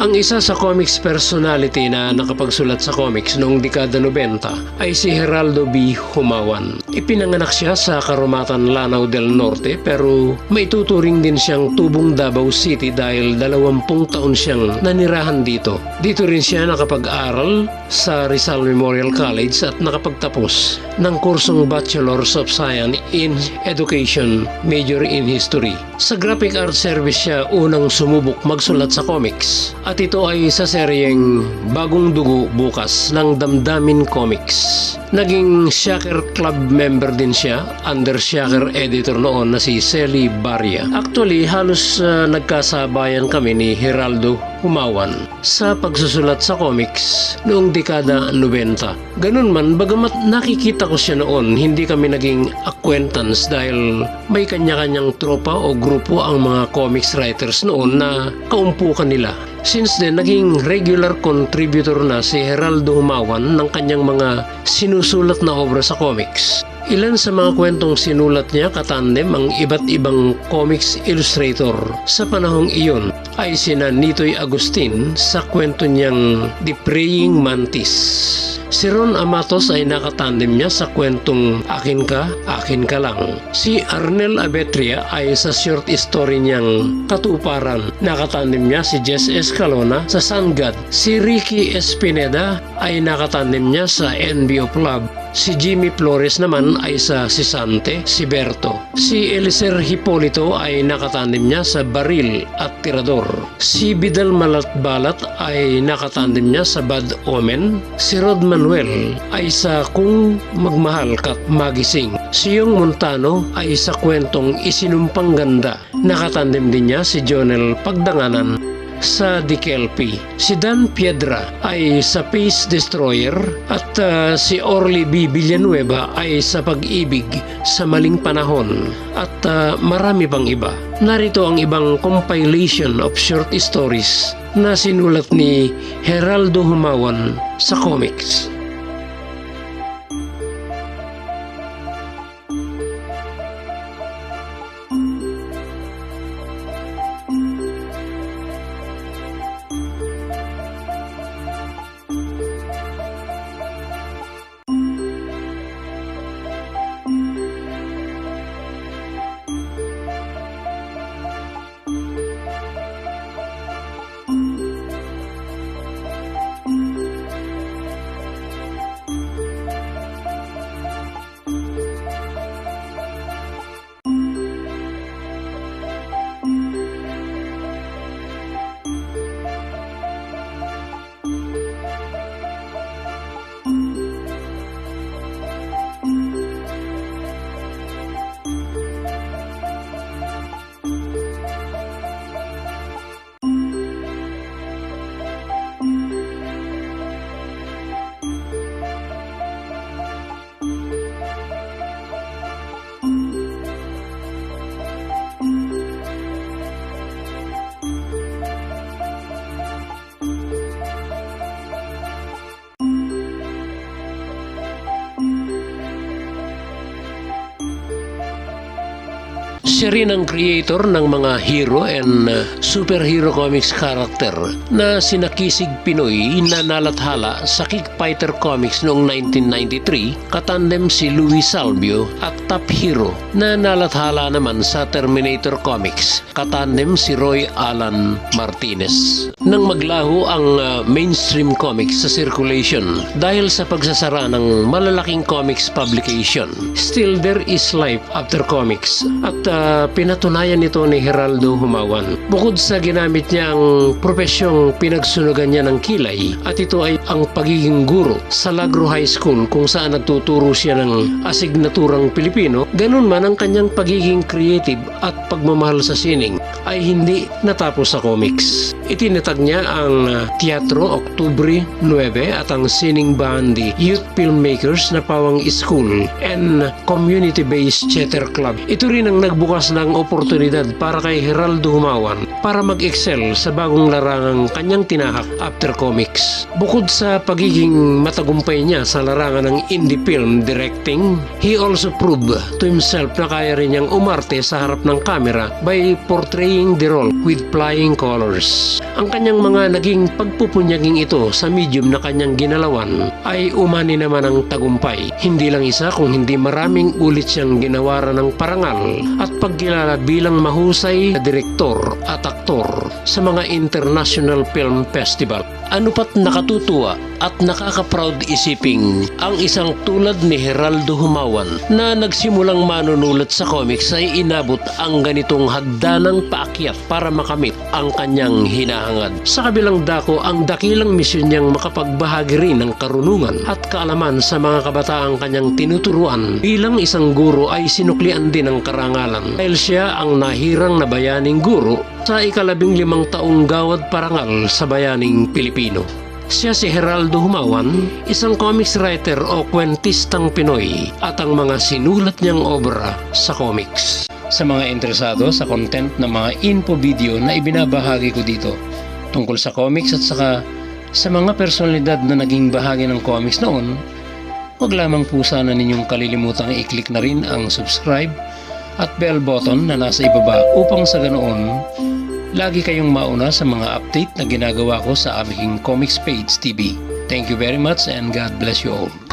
Ang isa sa comics personality na nakapagsulat sa comics noong dekada 90 ay si Geraldo B. Humawan. Ipinanganak siya sa Karumatan Lanao del Norte pero maituturing din siyang tubong Davao City dahil dalawampung taon siyang nanirahan dito. Dito rin siya nakapag-aral sa Rizal Memorial College at nakapagtapos ng kursong Bachelor's of Science in Education, major in History. Sa Graphic Art Service siya unang sumubok magsulat sa comics at ito ay sa seryeng Bagong Dugo Bukas ng Damdamin Comics. Naging Shaker Club member din siya under Shaker editor noon na si Selly Barria. Actually, halos uh, nagkasabayan kami ni Geraldo Humawan sa pagsusulat sa comics noong dekada 90. Ganun man, bagamat nakikita ko siya noon, hindi kami naging acquaintance dahil may kanya-kanyang tropa o grupo ang mga comics writers noon na kaumpukan nila. Since then, naging regular contributor na si Geraldo Humawan ng kanyang mga sinusulat na obra sa comics. Ilan sa mga kwentong sinulat niya katandem ang iba't ibang comics illustrator sa panahong iyon ay sina Nitoy Agustin sa kwento niyang The Praying Mantis. Si Ron Amatos ay nakatandem niya sa kwentong Akin Ka, Akin Ka Lang. Si Arnel Abetria ay sa short story niyang Katuparan. Nakatandem niya si Jess Escalona sa Sun God. Si Ricky Espineda ay nakatandem niya sa of Love. Si Jimmy Flores naman ay sa Sisante, si Berto. Si Eliser Hipolito ay nakatandem niya sa Baril at Tirador. Si Bidal Malatbalat ay nakatandem niya sa Bad Omen. Si Rod Manuel ay sa Kung Magmahal Kat Magising. Si Yung Montano ay sa kwentong Isinumpang Ganda. Nakatandem din niya si Jonel Pagdanganan sa Dikelpi. Si Dan Piedra ay sa Peace Destroyer at uh, si Orly B. Villanueva ay sa Pag-ibig sa Maling Panahon at uh, marami pang iba. Narito ang ibang compilation of short stories na sinulat ni Geraldo Humawan sa comics. Siya rin ang creator ng mga hero and uh, superhero comics character na sina Kisig Pinoy na nalathala sa Kickfighter Comics noong 1993, katandem si Louis Salvio at Top Hero na nalathala naman sa Terminator Comics, katandem si Roy Alan Martinez. Nang maglaho ang uh, mainstream comics sa circulation dahil sa pagsasara ng malalaking comics publication, still there is life after comics at uh, pinatunayan nito ni Geraldo Humawan. Bukod sa ginamit niya ang profesyong pinagsunugan niya ng kilay at ito ay ang pagiging guro sa Lagro High School kung saan nagtuturo siya ng asignaturang Pilipino, ganun man ang kanyang pagiging creative at pagmamahal sa sining ay hindi natapos sa comics. Itinatag niya ang uh, Teatro Oktubre 9 at ang Sining Bandi Youth Filmmakers na Pawang School and Community-Based Theater Club. Ito rin ang nagbukas nagbukas ng oportunidad para kay Geraldo Humawan para mag-excel sa bagong larangang kanyang tinahak after comics. Bukod sa pagiging matagumpay niya sa larangan ng indie film directing, he also proved to himself na kaya rin niyang umarte sa harap ng kamera by portraying the role with flying colors. Ang kanyang mga naging pagpupunyaging ito sa medium na kanyang ginalawan ay umani naman ang tagumpay. Hindi lang isa kung hindi maraming ulit siyang ginawaran ng parangal at pagkilala bilang mahusay na direktor at aktor sa mga international film festival. Ano pat nakatutuwa at nakaka-proud isiping ang isang tulad ni Geraldo Humawan na nagsimulang manunulat sa comics ay inabot ang ganitong hagdanang paakyat para makamit ang kanyang hinahangad. Sa kabilang dako, ang dakilang misyon niyang makapagbahagi rin ng karunungan at kaalaman sa mga kabataang kanyang tinuturuan. Bilang isang guro ay sinuklian din ang karangalan dahil siya ang nahirang na bayaning guro sa ikalabing limang taong gawad parangal sa bayaning Pilipino. Siya si Geraldo Humawan, isang comics writer o kwentistang Pinoy at ang mga sinulat niyang obra sa comics. Sa mga interesado sa content ng mga info video na ibinabahagi ko dito tungkol sa comics at saka sa mga personalidad na naging bahagi ng comics noon, huwag lamang po sana ninyong kalilimutang i-click na rin ang subscribe at bell button na nasa ibaba upang sa ganoon lagi kayong mauna sa mga update na ginagawa ko sa aming Comics Page TV. Thank you very much and God bless you all.